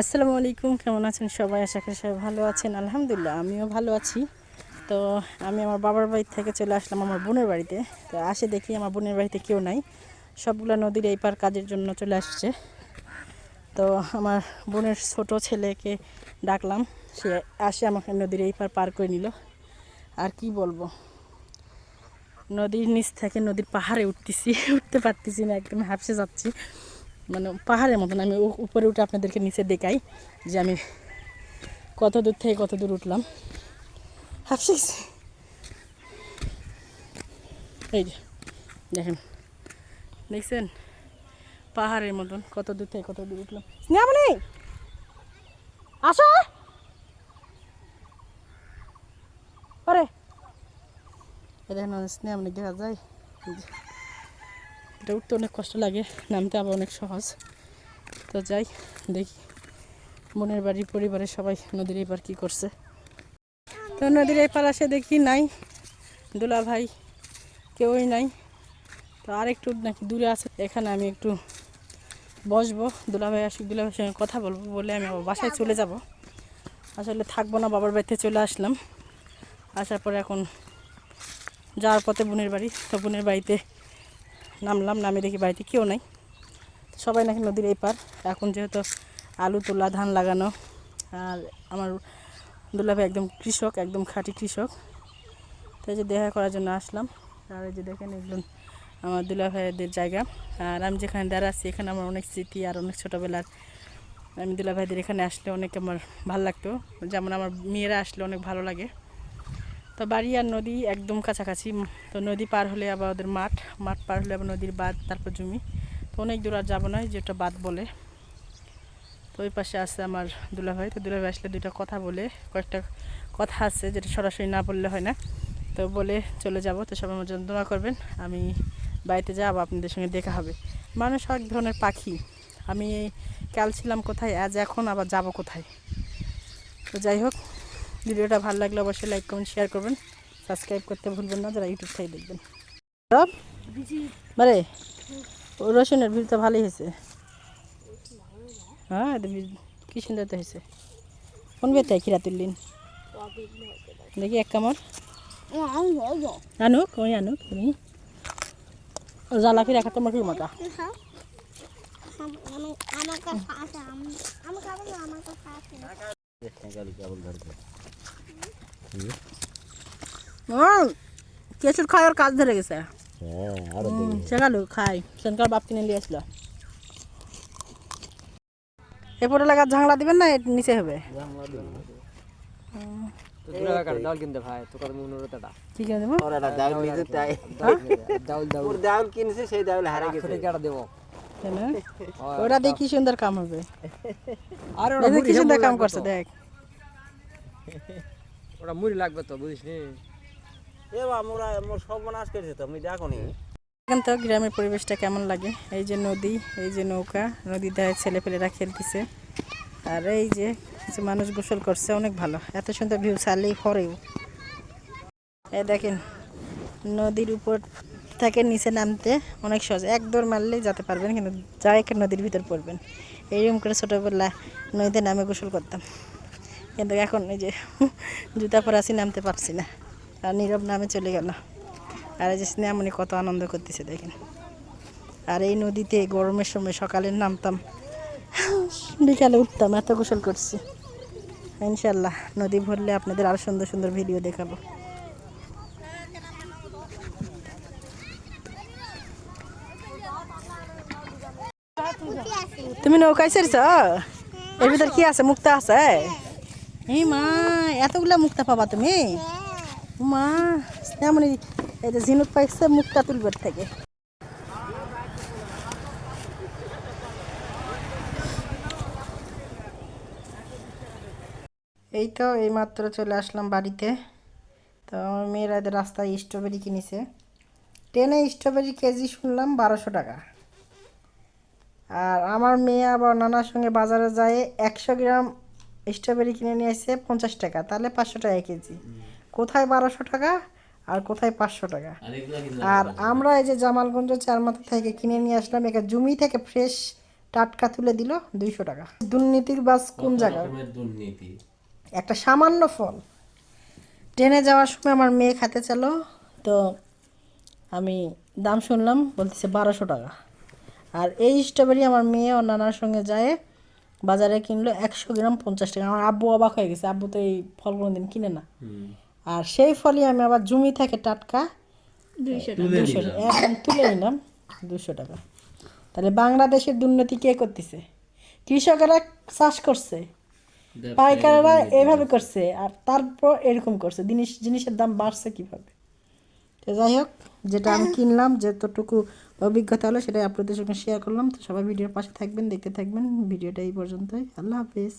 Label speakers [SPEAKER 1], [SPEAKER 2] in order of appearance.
[SPEAKER 1] আসসালামু আলাইকুম, কেমন আছেন সবাই? আশা করি সবাই ভালো আছেন। আলহামদুলিল্লাহ, আমিও ভালো আছি। তো আমি আমার বাবার বাড়ি থেকে চলে আসলাম আমার বোনের বাড়িতে। তো আসে দেখি আমার বোনের বাড়িতে কেউ নাই। সবগুলো নদীর এই পার কাজের জন্য চলে আসছে। তো আমার বোনের ছোট ছেলেকে ডাকলাম। সে আসে আমাকে নদীর এই পার পার করে নিল। আর কি বলব? নদীর নিচ থেকে নদীর পাহাড়ে উঠতেছি, উঠতে পারতেছি না, একদম হাফসে যাচ্ছি। মানে পাহাড়ের মতন, আমি উপরে উঠে আপনাদেরকে নিচে দেখাই যে আমি কত দূর থেকে কত দূর উঠলাম। হাফসে গেছি। এই যে, দেখেন। দেখছেন? পাহাড়ের মতন কত দূর থেকে কত দূর উঠলাম। স্নেহামণি আসো! পরে এই দেখেন স্নেহামণি দেখা যায়। এটা উঠতে অনেক কষ্ট লাগে, নামতে আবার অনেক সহজ। তো যাই, দেখি বোনের বাড়ির পরিবারের সবাই নদীর এপার কী করছে। তো নদীর এপার আসে দেখি নাই, দুলা ভাই কেউই নাই। তো আর একটু নাকি দূরে আছে, এখানে আমি একটু বসবো। দুলা ভাই আসুক, দুলা ভাইয়ের সঙ্গে কথা বলব বলে আমি বাসায় চলে যাব। আসলে থাকব না, বাবার বাড়িতে চলে আসলাম। আসার পরে এখন যাওয়ার পথে বোনের বাড়ি, তো বোনের বাড়িতে নামলাম, নামে দেখি বাড়িতে কেউ নাই। সবাই নাকি নদীর এই পার এখন যেহেতু আলু তোলা, ধান লাগানো, আর আমার দুলাভাই একদম কৃষক, একদম খাঁটি কৃষক। তো যে দেখা করার জন্য আসলাম। আর এই যে দেখেন একজন আমার দুলা ভাইদের জায়গা। আর আমি যেখানে দাঁড়া আছি, এখানে আমার অনেক স্মৃতি আর অনেক ছোটোবেলার। আমি দুলা ভাইদের এখানে আসলে অনেক আমার ভালো লাগতো। যেমন আমার মেয়েরা আসলে অনেক ভালো লাগে। তো বাড়ি আর নদী একদম কাছাকাছি তো নদী পার হলে আবার ওদের মাঠ মাঠ পার হলে আবার নদীর বাঁধ, তারপর জমি। তো অনেক দূর আর যাব না যেটা বাঁধ বলে। তো ওই পাশে আছে আমার দুলাভাই, তো দুলাভাই আসলে দুইটা কথা বলে, কয়েকটা কথা আছে যেটা সরাসরি না বললে হয় না। তো বলে চলে যাব, তো সবাই আমার জন্য দোয়া করবেন, আমি বাড়িতে যাব, আপনাদের সঙ্গে দেখা হবে। মানুষ এক ধরনের পাখি। আমি কাল ছিলাম কোথায়, আজ এখন আবার যাব কোথায়। তো যাই হোক ভিডিওটা ভালো লাগলে অবশ্যই লাইক কমেন্ট শেয়ার করবেন। সাবস্ক্রাইব করতে ভুলবেন না, যারা ইউটিউব থেকে দেখবেন। ও রসুনের ভিড় তো ভালোই হয়েছে। হ্যাঁ কি সুন্দর তো হয়েছে। কোন বেতে খিরা তুললিন? দেখি এক কামড়। আনুক, ওই আনুক, তুমি। জ্বালা ফিরা খাতে কি মজা?
[SPEAKER 2] আমার কাছে আছে আমার কাছে আছে
[SPEAKER 1] কেসুর খাওয়ার কাজ ধরে গেছে।
[SPEAKER 3] হ্যাঁ আরও
[SPEAKER 1] সেখালো খাই সেনকার বাপ কিনে নিয়ে আসলো। এরপরে লাগা ঝাংলা দিবেন না নিচে হবে?
[SPEAKER 4] তো দূরে কার দাউল কিনতে ভাই? তো কত টাটা
[SPEAKER 1] কি কিনে দেবো
[SPEAKER 3] ওরা দাউল নিতে তাই।
[SPEAKER 4] দাউল দাউল
[SPEAKER 3] ওর দাউল কিনছে সেই দাউল হারিয়ে গেছে।
[SPEAKER 4] ছোট কাটা দেবো।
[SPEAKER 1] তাই না? ওটা দেখ কি সুন্দর কাম হবে?
[SPEAKER 4] আর
[SPEAKER 1] কি সুন্দর কাম করছে দেখ।
[SPEAKER 4] ওটা মুড়ি লাগবে তো বুঝিস নি?
[SPEAKER 3] এ বা মোরা মোর সব মনাস করেছে তো আমি দেখো নি
[SPEAKER 1] এখন তো গ্রামের পরিবেশটা কেমন লাগে? এই যে নদী এই যে নৌকা নদীতে ছেলে পেলেরা খেলতেছে। আর এই যে কিছু মানুষ গোসল করছে অনেক ভালো। এত সুন্দর ভিউ ছাড়লেই পরেও। এ দেখেন নদীর উপর থেকে নিচে নামতে অনেক সহজ। এক দৌড় মারলেই যেতে পারবেন কিন্তু যাই একটা নদীর ভিতর পড়বেন। এইরকম করে ছোটোবেলা নদীতে নামে গোসল করতাম। কিন্তু এখন এই যে জুতা পরে আছি, নামতে পারছি না। আর নীরব নামে চলে গেল। আর এই যে স্নেহামণি কত আনন্দ করতেছে দেখেন। আর এই নদীতে গরমের সময় সকালে নামতাম। বিকালে উঠতাম, এত গোসল করছি। ইনশাল্লাহ নদী ভরলে আপনাদের আরও সুন্দর সুন্দর ভিডিও দেখাবো। তুমি নৌকায় চড়ছ? এর ভিতর কি আছে? মুক্তা আছে? এই মা, এতগুলা মুক্তা পাবা তুমি? মা এমনই এই যে ঝিনুক পাইছে, মুক্তা তুলবার থেকে। এই তো এইমাত্র চলে আসলাম বাড়িতে। তো আমার মেয়েরা রাস্তায় স্ট্রবেরি কিনেছে। ট্রেনে স্ট্রবেরি কেজি শুনলাম বারোশো টাকা। আর আমার মেয়ে আবার নানার সঙ্গে বাজারে যায় একশো গ্রাম স্ট্রবেরি কিনে নিয়ে এসে পঞ্চাশ টাকা তাহলে পাঁচশো টাকা কেজি। কোথায় বারোশো টাকা আর কোথায় পাঁচশো টাকা? আর আমরা এই যে জামালগঞ্জ চারমাথা থেকে কিনে নিয়ে আসলাম এখানে জমি থেকে ফ্রেশ টাটকা তুলে দিল দুইশো টাকা। দুর্নীতির বাস কোন জায়গায়? একটা সামান্য ফল। ট্রেনে যাওয়ার সময় আমার মেয়ে খাতে চালো তো আমি দাম শুনলাম বলতেছে বারোশো টাকা। আর এই স্ট্রবেরি আমার মেয়ে ও নানার সঙ্গে যায় বাজারে কিনলো একশো গ্রাম পঞ্চাশ টাকা। আমার আব্বু অবাক হয়ে গেছে আব্বু তো এই ফল কোনোদিন কিনে না। আর সেই ফলই আমি আবার জমি থেকে টাটকা দুইশো একদম তুলে নিলাম দুশো টাকা। তাহলে বাংলাদেশের দুর্নীতি কে করতেছে? কৃষকেরা চাষ করছে পাইকাররা এভাবে করছে আর তারপর এরকম করছে। জিনিস জিনিসের দাম বাড়ছে কীভাবে? তো যাই হোক যেটা আমি কিনলাম যতটুকু অভিজ্ঞতা হলো সেটাই আপনাদের সঙ্গে শেয়ার করলাম। তো সবাই ভিডিওর পাশে থাকবেন, দেখতে থাকবেন। ভিডিওটা এই পর্যন্তই। আল্লাহ হাফিজ।